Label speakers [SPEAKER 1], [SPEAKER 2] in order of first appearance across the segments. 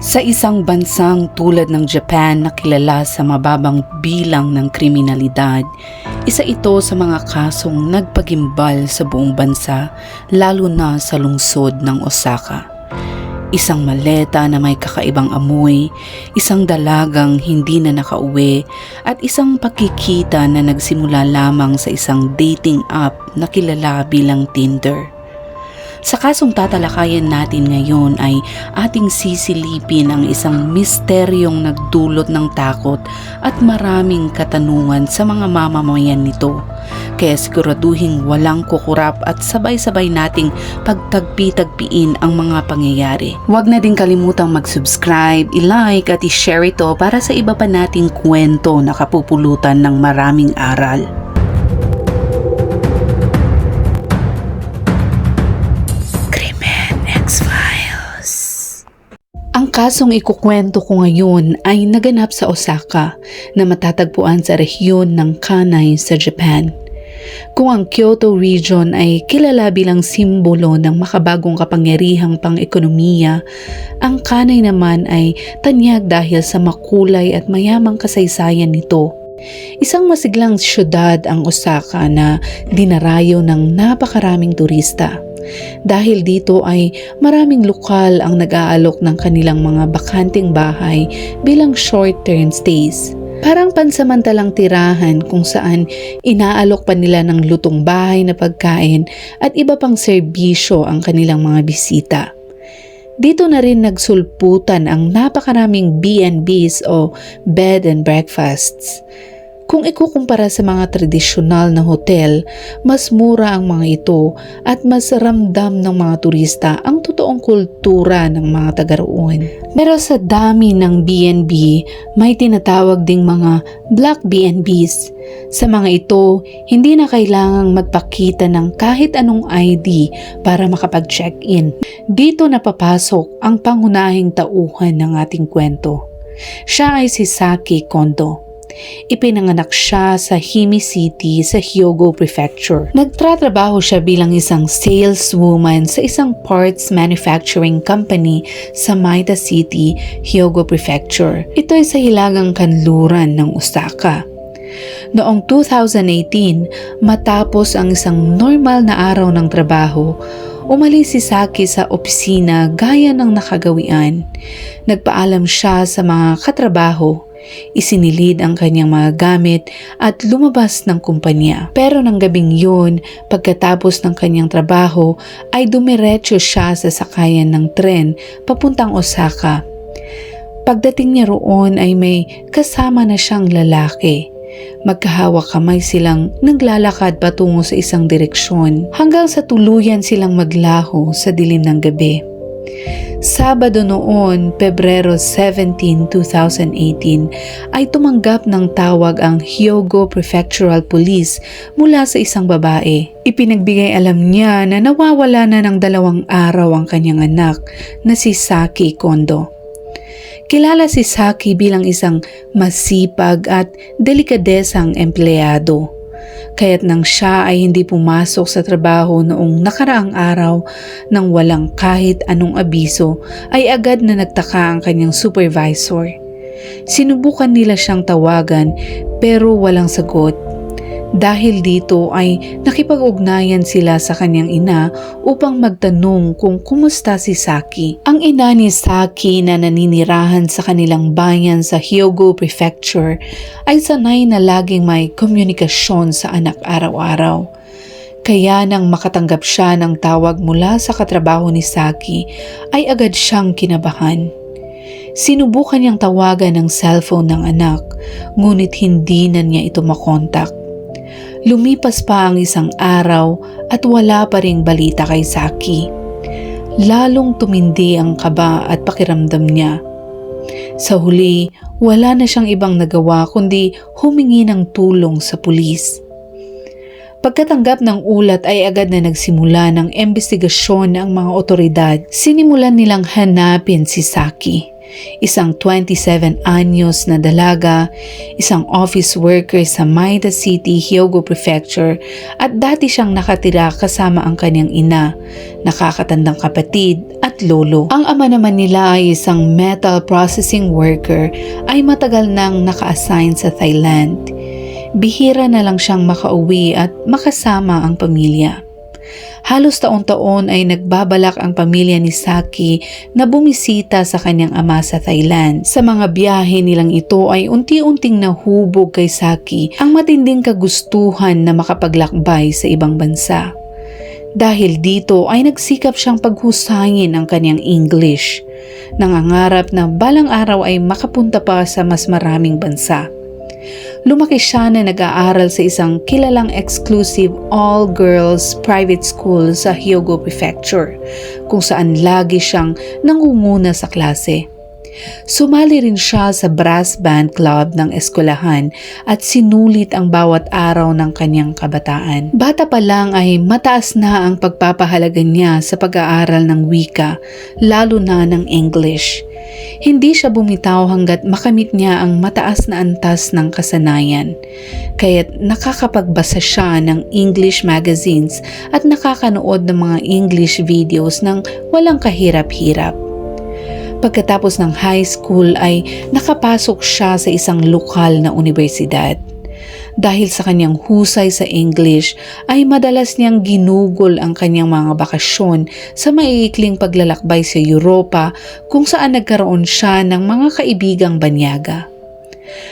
[SPEAKER 1] Sa isang bansang tulad ng Japan na kilala sa mababang bilang ng kriminalidad, isa ito sa mga kasong nagpagimbal sa buong bansa lalo na sa lungsod ng Osaka. Isang maleta na may kakaibang amoy, isang dalagang hindi na nakauwi, at isang pakikita na nagsimula lamang sa isang dating app na kilala bilang Tinder. Sa kasong tatalakayan natin ngayon ay ating sisilipin ang isang misteryong nagdulot ng takot at maraming katanungan sa mga mamamayan nito. Kaya siguraduhin walang kukurap at sabay-sabay nating pagtagpi-tagpiin ang mga pangyayari. Huwag na din kalimutang mag-subscribe, i-like at i-share ito para sa iba pa nating kwento na kapupulutan ng maraming aral. Kasong ikukwento ko ngayon ay naganap sa Osaka na matatagpuan sa rehiyon ng Kanai sa Japan. Kung ang Kyoto region ay kilala bilang simbolo ng makabagong kapangyarihang pang-ekonomiya, ang Kanai naman ay tanyag dahil sa makulay at mayamang kasaysayan nito. Isang masiglang syudad ang Osaka na dinarayo ng napakaraming turista. Dahil dito ay maraming lokal ang nag-aalok ng kanilang mga bakanting bahay bilang short-term stays. Parang pansamantalang tirahan kung saan inaalok pa nila ng lutong bahay na pagkain at iba pang serbisyo ang kanilang mga bisita. Dito na rin nagsulputan ang napakaraming B&Bs o bed and breakfasts. Kung ikukumpara sa mga tradisyonal na hotel, mas mura ang mga ito at mas ramdam ng mga turista ang totoong kultura ng mga taga roon. Pero sa dami ng B&B, may tinatawag ding mga black B&Bs. Sa mga ito, hindi na kailangang magpakita ng kahit anong ID para makapag-check-in. Dito napapasok ang pangunahing tauhan ng ating kwento. Siya ay si Saki Kondo. Ipinanganak siya sa Himi City sa Hyogo Prefecture. Nagtratrabaho siya bilang isang saleswoman sa isang parts manufacturing company sa Maida City, Hyogo Prefecture. Ito ay sa hilagang kanluran ng Osaka. Noong 2018, matapos ang isang normal na araw ng trabaho, umalis si Saki sa opisina gaya ng nakagawian. Nagpaalam siya sa mga katrabaho Isinilid ang kanyang mga gamit at lumabas ng kumpanya. Pero ng gabing yun, pagkatapos ng kanyang trabaho, ay dumiretso siya sa sakayan ng tren papuntang Osaka. Pagdating niya roon ay may kasama na siyang lalaki. Magkahawak kamay silang naglalakad patungo sa isang direksyon hanggang sa tuluyan silang maglaho sa dilim ng gabi. Sabado noon, Pebrero 17, 2018, ay tumanggap ng tawag ang Hyogo Prefectural Police mula sa isang babae. Ipinagbigay alam niya na nawawala na ng dalawang araw ang kanyang anak na si Saki Kondo. Kilala si Saki bilang isang masipag at delikadesang empleyado kaya't nang siya ay hindi pumasok sa trabaho noong nakaraang araw nang walang kahit anong abiso ay agad na nagtaka ang kanyang supervisor. Sinubukan nila siyang tawagan pero walang sagot dahil dito ay nakipag-ugnayan sila sa kanyang ina upang magtanong kung kumusta si Saki. Ang ina ni Saki na naninirahan sa kanilang bayan sa Hyogo Prefecture ay sanay na laging may komunikasyon sa anak araw-araw. Kaya nang makatanggap siya ng tawag mula sa katrabaho ni Saki ay agad siyang kinabahan. Sinubukan niyang tawagan ng cellphone ng anak ngunit hindi na niya ito makontak. Lumipas pa ang isang araw at wala pa ring balita kay Saki. Lalong tumindi ang kaba at pakiramdam niya. Sa huli, wala na siyang ibang nagawa kundi humingi ng tulong sa pulis. Pagkatanggap ng ulat ay agad na nagsimula ng investigasyon ng mga otoridad. Sinimulan nilang hanapin si Saki isang 27 anyos na dalaga, isang office worker sa Maida City, Hyogo Prefecture at dati siyang nakatira kasama ang kanyang ina, nakakatandang kapatid at at lolo. Ang ama naman nila ay isang metal processing worker ay matagal nang naka-assign sa Thailand. Bihira na lang siyang makauwi at makasama ang pamilya. Halos taon-taon ay nagbabalak ang pamilya ni Saki na bumisita sa kanyang ama sa Thailand. Sa mga biyahe nilang ito ay unti-unting nahubog kay Saki ang matinding kagustuhan na makapaglakbay sa ibang bansa. Dahil dito ay nagsikap siyang paghusayin ang kanyang English. Nangangarap na balang araw ay makapunta pa sa mas maraming bansa. Lumaki siya na nag-aaral sa isang kilalang exclusive all-girls private school sa Hyogo Prefecture, kung saan lagi siyang nangunguna sa klase. Sumali rin siya sa brass band club ng eskwelahan at sinulit ang bawat araw ng kanyang kabataan. Bata pa lang ay mataas na ang pagpapahalaga niya sa pag-aaral ng wika, lalo na ng English. Hindi siya bumitaw hanggat makamit niya ang mataas na antas ng kasanayan. Kaya't nakakapagbasa siya ng English magazines at nakakanood ng mga English videos ng walang kahirap-hirap. Pagkatapos ng high school ay nakapasok siya sa isang lokal na universidad. Dahil sa kanyang husay sa English ay madalas niyang ginugol ang kanyang mga bakasyon sa maiikling paglalakbay sa Europa kung saan nagkaroon siya ng mga kaibigang banyaga.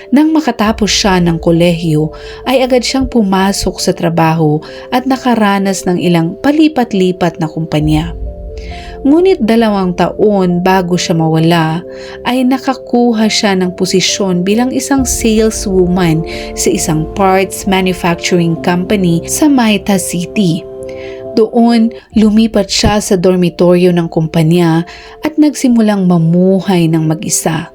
[SPEAKER 1] Nang makatapos siya ng kolehiyo ay agad siyang pumasok sa trabaho at nakaranas ng ilang palipat-lipat na kumpanya. Ngunit dalawang taon bago siya mawala ay nakakuha siya ng posisyon bilang isang saleswoman sa isang parts manufacturing company sa Maita City. Doon, lumipat siya sa dormitoryo ng kumpanya at nagsimulang mamuhay ng mag-isa.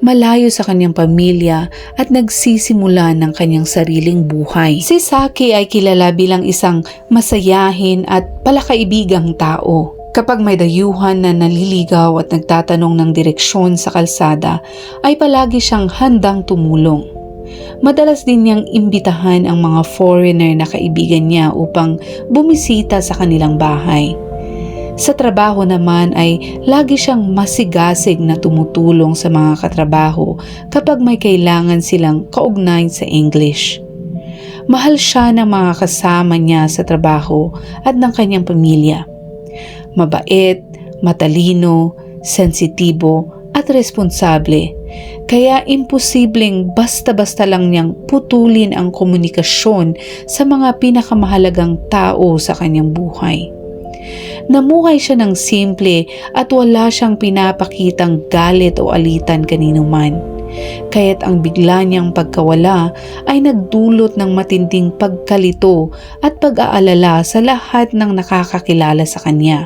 [SPEAKER 1] Malayo sa kanyang pamilya at nagsisimula ng kanyang sariling buhay. Si Saki ay kilala bilang isang masayahin at palakaibigang tao. Kapag may dayuhan na naliligaw at nagtatanong ng direksyon sa kalsada, ay palagi siyang handang tumulong. Madalas din niyang imbitahan ang mga foreigner na kaibigan niya upang bumisita sa kanilang bahay. Sa trabaho naman ay lagi siyang masigasig na tumutulong sa mga katrabaho kapag may kailangan silang kaugnay sa English. Mahal siya ng mga kasama niya sa trabaho at ng kanyang pamilya mabait, matalino, sensitibo at responsable. Kaya imposibleng basta-basta lang niyang putulin ang komunikasyon sa mga pinakamahalagang tao sa kanyang buhay. Namuhay siya ng simple at wala siyang pinapakitang galit o alitan kanino man. Kaya't ang bigla niyang pagkawala ay nagdulot ng matinding pagkalito at pag-aalala sa lahat ng nakakakilala sa kanya.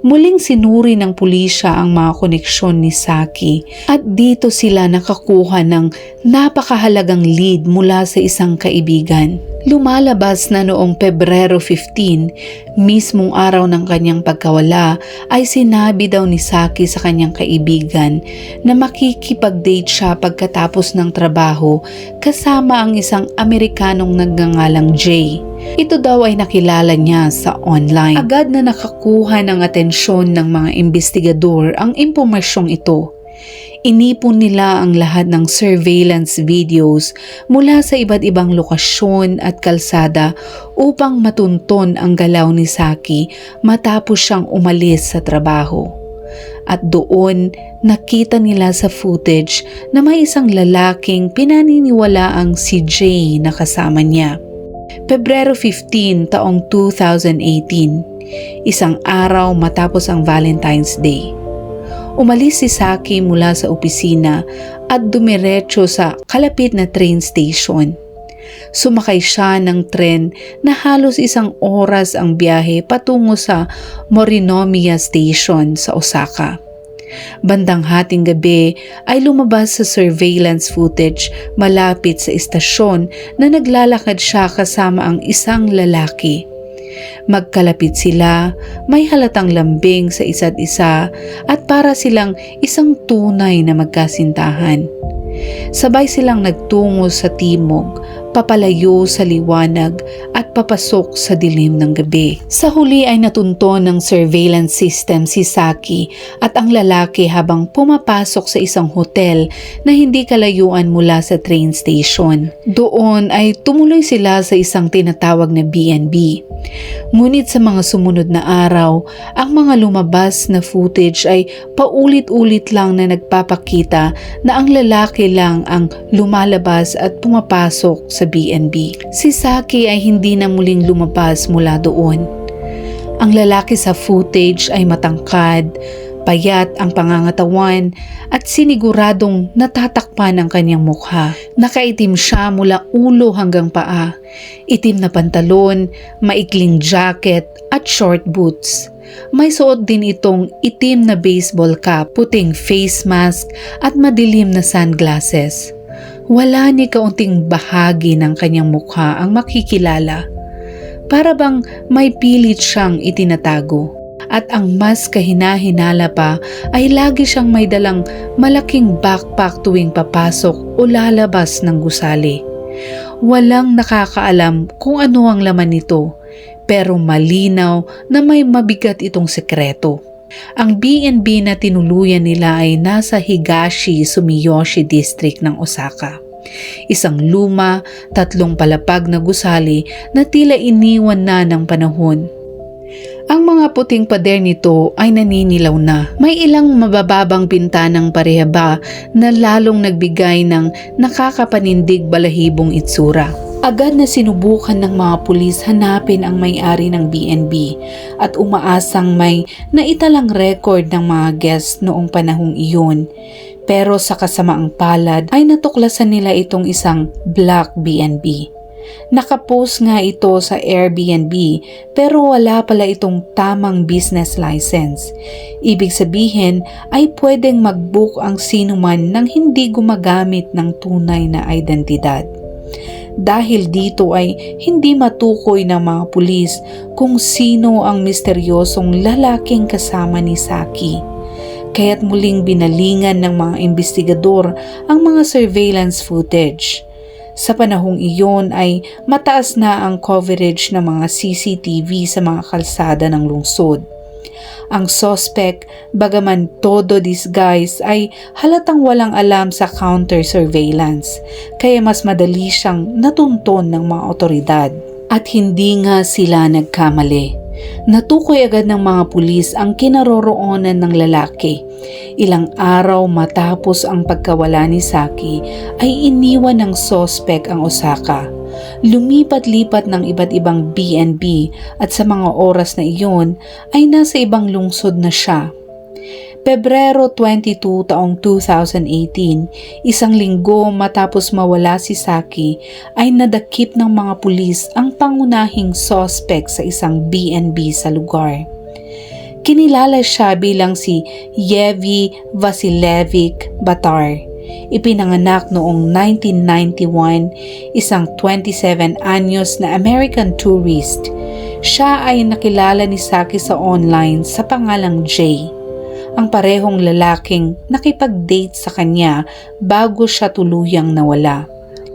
[SPEAKER 1] Muling sinuri ng pulisya ang mga koneksyon ni Saki at dito sila nakakuha ng napakahalagang lead mula sa isang kaibigan. Lumalabas na noong Pebrero 15, mismong araw ng kanyang pagkawala, ay sinabi daw ni Saki sa kanyang kaibigan na makikipag-date siya pagkatapos ng trabaho kasama ang isang Amerikanong nagngangalang Jay. Ito daw ay nakilala niya sa online. Agad na nakakuha ng atensyon ng mga investigador ang impormasyong ito. Inipon nila ang lahat ng surveillance videos mula sa iba't ibang lokasyon at kalsada upang matunton ang galaw ni Saki matapos siyang umalis sa trabaho. At doon, nakita nila sa footage na may isang lalaking pinaniniwala ang si Jay na kasama niya. Pebrero 15 taong 2018, isang araw matapos ang Valentine's Day. Umalis si Saki mula sa opisina at dumiretso sa kalapit na train station. Sumakay siya ng tren na halos isang oras ang biyahe patungo sa Morinomiya Station sa Osaka. Bandang hating gabi ay lumabas sa surveillance footage malapit sa istasyon na naglalakad siya kasama ang isang lalaki. Magkalapit sila, may halatang lambing sa isa't isa at para silang isang tunay na magkasintahan. Sabay silang nagtungo sa timog papalayo sa liwanag at papasok sa dilim ng gabi. Sa huli ay natunto ng surveillance system si Saki at ang lalaki habang pumapasok sa isang hotel na hindi kalayuan mula sa train station. Doon ay tumuloy sila sa isang tinatawag na B&B. Ngunit sa mga sumunod na araw, ang mga lumabas na footage ay paulit-ulit lang na nagpapakita na ang lalaki lang ang lumalabas at pumapasok sa B&B. Si Saki ay hindi na muling lumabas mula doon. Ang lalaki sa footage ay matangkad, payat ang pangangatawan at siniguradong natatakpan ang kanyang mukha. Nakaitim siya mula ulo hanggang paa. Itim na pantalon, maikling jacket at short boots. May suot din itong itim na baseball cap, puting face mask at madilim na sunglasses. Wala ni kaunting bahagi ng kanyang mukha ang makikilala. Para bang may pilit siyang itinatago. At ang mas kahinahinala pa ay lagi siyang may dalang malaking backpack tuwing papasok o lalabas ng gusali. Walang nakakaalam kung ano ang laman nito, pero malinaw na may mabigat itong sekreto. Ang B&B na tinuluyan nila ay nasa Higashi, Sumiyoshi District ng Osaka. Isang luma, tatlong palapag na gusali na tila iniwan na ng panahon. Ang mga puting pader nito ay naninilaw na. May ilang mabababang bintanang parehaba na lalong nagbigay ng nakakapanindig balahibong itsura. Agad na sinubukan ng mga pulis hanapin ang may-ari ng BNB at umaasang may naitalang record ng mga guests noong panahong iyon. Pero sa kasamaang palad ay natuklasan nila itong isang black BNB. Nakapost nga ito sa Airbnb pero wala pala itong tamang business license. Ibig sabihin ay pwedeng mag-book ang sinuman nang hindi gumagamit ng tunay na identidad. Dahil dito ay hindi matukoy ng mga pulis kung sino ang misteryosong lalaking kasama ni Saki. Kaya't muling binalingan ng mga investigador ang mga surveillance footage. Sa panahong iyon ay mataas na ang coverage ng mga CCTV sa mga kalsada ng lungsod. Ang sospek, bagaman todo disguise, ay halatang walang alam sa counter-surveillance, kaya mas madali siyang natunton ng mga otoridad. At hindi nga sila nagkamali. Natukoy agad ng mga pulis ang kinaroroonan ng lalaki. Ilang araw matapos ang pagkawala ni Saki ay iniwan ng sospek ang Osaka. Lumipat-lipat ng iba't ibang BNB at sa mga oras na iyon ay nasa ibang lungsod na siya. Pebrero 22 taong 2018, isang linggo matapos mawala si Saki, ay nadakip ng mga pulis ang pangunahing suspect sa isang BNB sa lugar. Kinilala siya bilang si Yevi Vasilevich Batar. Ipinanganak noong 1991, isang 27 anyos na American tourist. Siya ay nakilala ni Saki sa online sa pangalang Jay ang parehong lalaking nakipag-date sa kanya bago siya tuluyang nawala.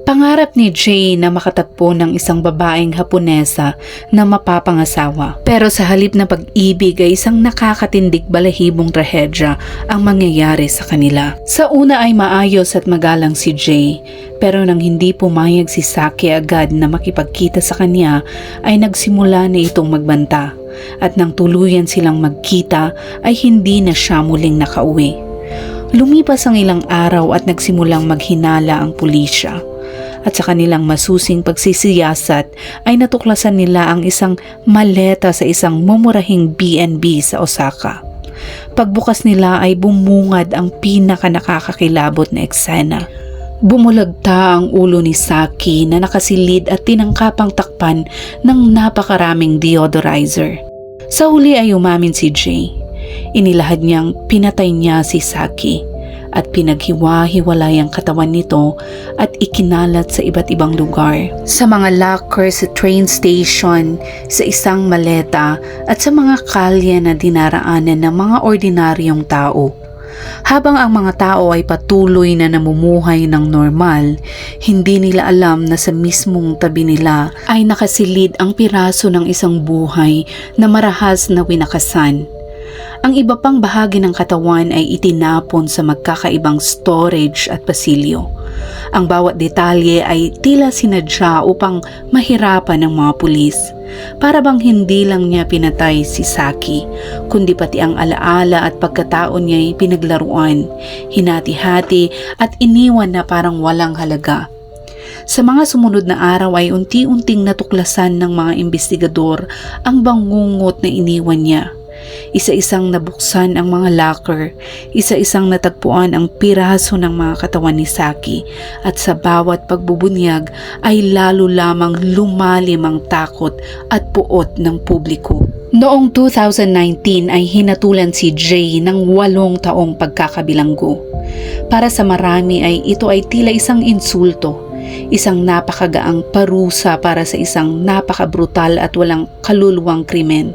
[SPEAKER 1] Pangarap ni Jay na makatagpo ng isang babaeng Haponesa na mapapangasawa. Pero sa halip na pag-ibig ay isang nakakatindig balahibong trahedya ang mangyayari sa kanila. Sa una ay maayos at magalang si Jay, pero nang hindi pumayag si Saki agad na makipagkita sa kanya ay nagsimula na itong magbanta at nang tuluyan silang magkita ay hindi na siya muling nakauwi. Lumipas ang ilang araw at nagsimulang maghinala ang pulisya at sa kanilang masusing pagsisiyasat ay natuklasan nila ang isang maleta sa isang mumurahing B&B sa Osaka. Pagbukas nila ay bumungad ang pinaka nakakakilabot na eksena. Bumulagta ang ulo ni Saki na nakasilid at tinangkapang takpan ng napakaraming deodorizer. Sa huli ay umamin si Jay. Inilahad niyang pinatay niya si Saki at pinaghiwa-hiwalay ang katawan nito at ikinalat sa iba't ibang lugar. Sa mga locker sa train station, sa isang maleta at sa mga kalye na dinaraanan ng mga ordinaryong tao. Habang ang mga tao ay patuloy na namumuhay ng normal, hindi nila alam na sa mismong tabi nila ay nakasilid ang piraso ng isang buhay na marahas na winakasan. Ang iba pang bahagi ng katawan ay itinapon sa magkakaibang storage at pasilyo. Ang bawat detalye ay tila sinadya upang mahirapan ng mga pulis. Para bang hindi lang niya pinatay si Saki, kundi pati ang alaala at pagkatao niya ay pinaglaruan, hinati-hati at iniwan na parang walang halaga. Sa mga sumunod na araw ay unti-unting natuklasan ng mga investigador ang bangungot na iniwan niya. Isa-isang nabuksan ang mga locker, isa-isang natagpuan ang piraso ng mga katawan ni Saki at sa bawat pagbubunyag ay lalo lamang lumalim ang takot at puot ng publiko. Noong 2019 ay hinatulan si Jay ng walong taong pagkakabilanggo. Para sa marami ay ito ay tila isang insulto isang napakagaang parusa para sa isang napakabrutal at walang kaluluwang krimen.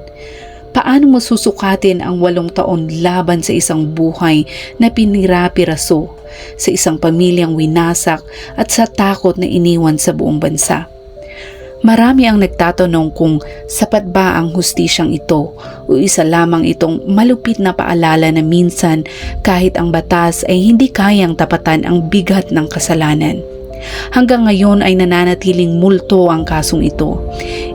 [SPEAKER 1] Paano mo susukatin ang walong taon laban sa isang buhay na pinira-piraso, sa isang pamilyang winasak at sa takot na iniwan sa buong bansa? Marami ang nagtatanong kung sapat ba ang hustisyang ito o isa lamang itong malupit na paalala na minsan kahit ang batas ay hindi kayang tapatan ang bigat ng kasalanan. Hanggang ngayon ay nananatiling multo ang kasong ito.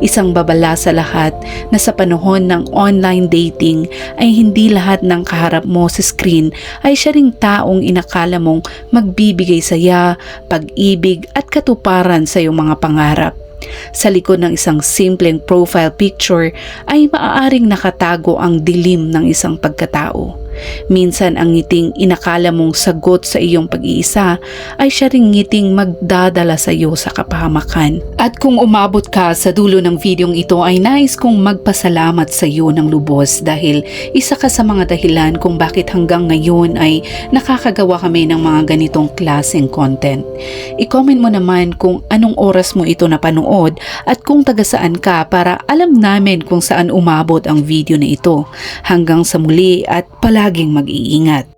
[SPEAKER 1] Isang babala sa lahat na sa panahon ng online dating ay hindi lahat ng kaharap mo sa screen ay siya ring taong inakala mong magbibigay saya, pag-ibig at katuparan sa iyong mga pangarap. Sa likod ng isang simpleng profile picture ay maaaring nakatago ang dilim ng isang pagkatao. Minsan ang ngiting inakala mong sagot sa iyong pag-iisa ay siya ring ngiting magdadala sa iyo sa kapahamakan. At kung umabot ka sa dulo ng videong ito ay nais kong magpasalamat sa iyo ng lubos dahil isa ka sa mga dahilan kung bakit hanggang ngayon ay nakakagawa kami ng mga ganitong klaseng content. I-comment mo naman kung anong oras mo ito napanood at kung taga saan ka para alam namin kung saan umabot ang video na ito. Hanggang sa muli at palaging mag-iingat.